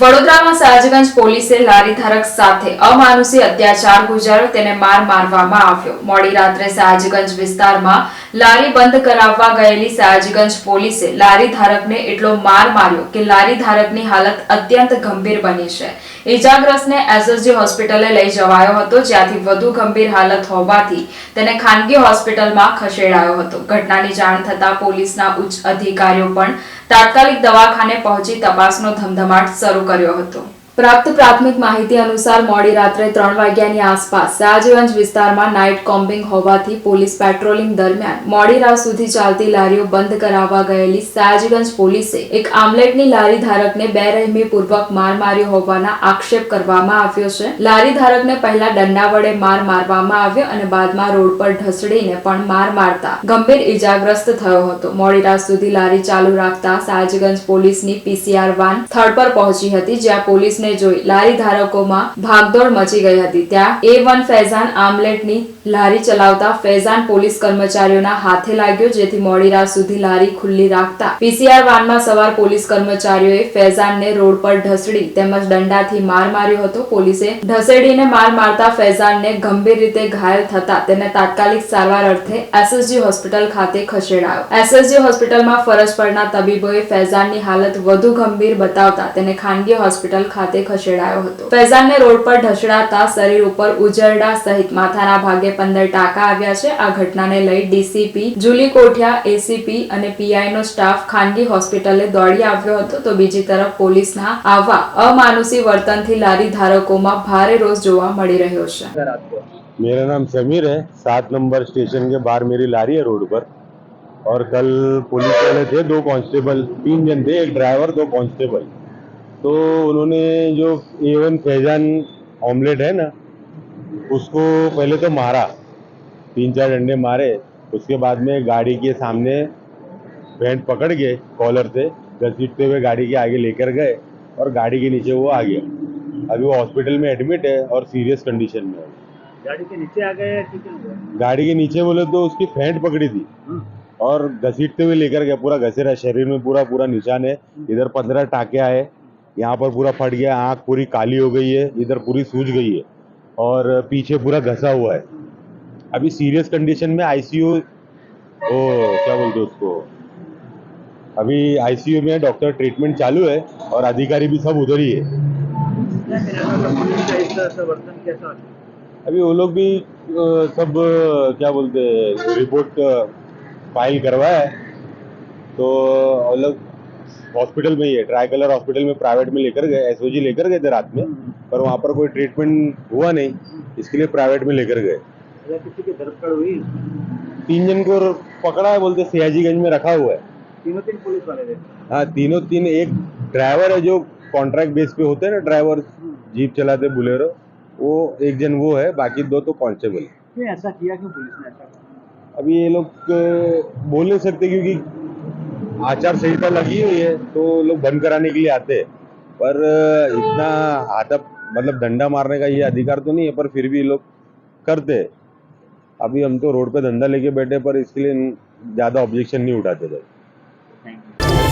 વડોદરામાં સયાજગંજ પોલીસે લારી ધારક સાથે અમાનુષી અત્યાચાર ગુજાર્યો, તેને માર મારવામાં આવ્યો. મોડી રાત્રે સયાજગંજ વિસ્તારમાં લારી બંધ કરાવવા ગયેલી સયાજગંજ પોલીસે લારી ધારકને એટલો માર માર્યો કે લારી ધારકની હાલત અત્યંત ગંભીર બની છે. ઇજાગ્રસ્તને એસએસજી હોસ્પિટલે લઈ જવાયો હતો, જ્યાંથી વધુ ગંભીર હાલત હોવાથી તેને ખાનગી હોસ્પિટલમાં ખસેડાયો હતો. ઘટનાની જાણ થતાં પોલીસના ઉચ્ચ અધિકારીઓ પણ તાત્કાલિક દવાખાને પહોંચી તપાસનો ધમધમાટ શરૂ કર્યો હતો. પ્રાપ્ત પ્રાથમિક માહિતી અનુસાર મોડી રાત્રે ત્રણ વાગ્યાની આસપાસ સયાજગંજ વિસ્તારમાં નાઇટ કોમ્બિંગ હોવાથી પોલીસ પેટ્રોલિંગ દરમિયાન મોડી રાત સુધી ચાલતી લારીઓ બંધ કરાવવા ગયેલી સયાજગંજ પોલીસે એક આમલેટની લારી ધારકને બેરહેમીપૂર્વક માર માર્યો હોવાના આક્ષેપ કરવામાં આવ્યો છે. લારી ધારકને પહેલા દંડા વડે માર મારવામાં આવ્યો અને બાદમાં રોડ પર ઢસડીને પણ માર મારતા ગંભીર ઈજાગ્રસ્ત થયો હતો. મોડી રાત સુધી લારી ચાલુ રાખતા સયાજગંજ પોલીસની પીસીઆર વાન સ્થળ પર પહોંચી હતી, જ્યાં પોલીસને જોઈ લારી ધારકોમાં ભાગદોડ મચી ગઈ હતી. ત્યાં એ વન ફૈઝાન આમલેટની લારી ચલાવતા ફૈઝાન પોલીસ કર્મચારીઓના હાથે લાગ્યો, જેથી મોડી રાત સુધી લારી ખુલ્લી રાખતા પીસીઆર વાનમાં સવાર પોલીસ કર્મચારીઓએ ફૈઝાનને રોડ પર ઢસડી તેમજ દંડાથી માર માર્યો હતો. પોલીસે ઢસેડીને માર મારતા ફૈઝાનને ગંભીર રીતે ઘાયલ થતા તેને તાત્કાલિક સારવાર અર્થે એસએસજી હોસ્પિટલ ખાતે ખસેડાયો. એસએસજી હોસ્પિટલમાં ફરજ પરના તબીબોએ ફૈઝાનની હાલત વધુ ગંભીર બતાવતા તેને ખાનગી હોસ્પિટલ ખાતે ખસેડાયો હતો ફૈઝાનને રોડ પર ઢસડાતા શરીર ઉપર ઉજરડા સહિત માથાના ભાગે પંદર ટાંકા આવ્યા છે આ ઘટનાને લઈ ડીસીપી જુલી કોઠિયા એસીપી અને પીઆઈ નો સ્ટાફ ખાનગી હોસ્પિટલે દોડી આવ્યો હતો તો બીજી તરફ પોલીસના આવા અમાનુષી વર્તનથી લારી ધારકોમાં ભારે રોષ જોવા મળી રહ્યો છે सर आपको मेरा नाम समीर है सात नंबर स्टेशन के बाहर मेरी लारी है रोड पर और कल पुलिस वाले थे दो कांस्टेबल तीन जन थे एक ड्राइवर दो कांस्टेबल तो उन्होंने जो एवन फैजान ऑमलेट है ना उसको पहले तो मारा तीन चार डंडे मारे उसके बाद में गाड़ी के सामने पैंट पकड़ के कॉलर से घसीटते हुए गाड़ी के आगे लेकर गए और गाड़ी के नीचे वो आ गया। अभी वो हॉस्पिटल में एडमिट है और सीरियस कंडीशन में है। गाड़ी के नीचे आ गए है? गाड़ी के नीचे बोले तो उसकी फेंट पकड़ी थी और घसीटते हुए लेकर गया पूरा घसेरा शरीर में पूरा पूरा निशान है। इधर पंद्रह टाके आए यहाँ पर पूरा फट गया, आँख पूरी काली हो गई है, इधर पूरी सूज गई है और पीछे पूरा घसा हुआ है। अभी सीरियस कंडीशन में आईसीयू ओ, क्या बोलते उसको? अभी आईसीयू में डॉक्टर ट्रीटमेंट चालू है और अधिकारी भी सब उधर ही है। अभी वो लोग भी सब, क्या बोलते हैं रिपोर्ट फ़ाइल करवाया है। तो वो लोग हॉस्पिटल में ही है ट्राई कलर हॉस्पिटल में प्राइवेट में लेकर गए एसओजी लेकर गए थे रात में पर वहाँ पर कोई ट्रीटमेंट हुआ नहीं इसके लिए प्राइवेट में लेकर गए। किसी की धरपकड़ हुई? तीन जन को पकड़ा है बोलते सियाजीगंज में रखा हुआ है। तीनों तीन पुलिस वाले थे? हाँ तीनों तीन एक ड्राइवर है जो कॉन्ट्रैक्ट बेस पे होते हैं ना ड्राइवर जीप चलाते बुलेरो वो एक जन वो है बाकी दो तो कांस्टेबल क्यों ऐसा किया क्यों पुलिस ने ऐसा अभी ये लोग बोल नहीं सकते क्योंकि आचार संहिता लगी हुई है तो लोग बंद कराने के लिए आते हैं। पर इतना हाथा मतलब धंधा मारने का ये अधिकार तो नहीं है, पर फिर भी लोग करते हैं। अभी हम तो रोड पे धंधा लेके बैठे पर इसके लिए ज़्यादा ऑब्जेक्शन नहीं उठाते भाई।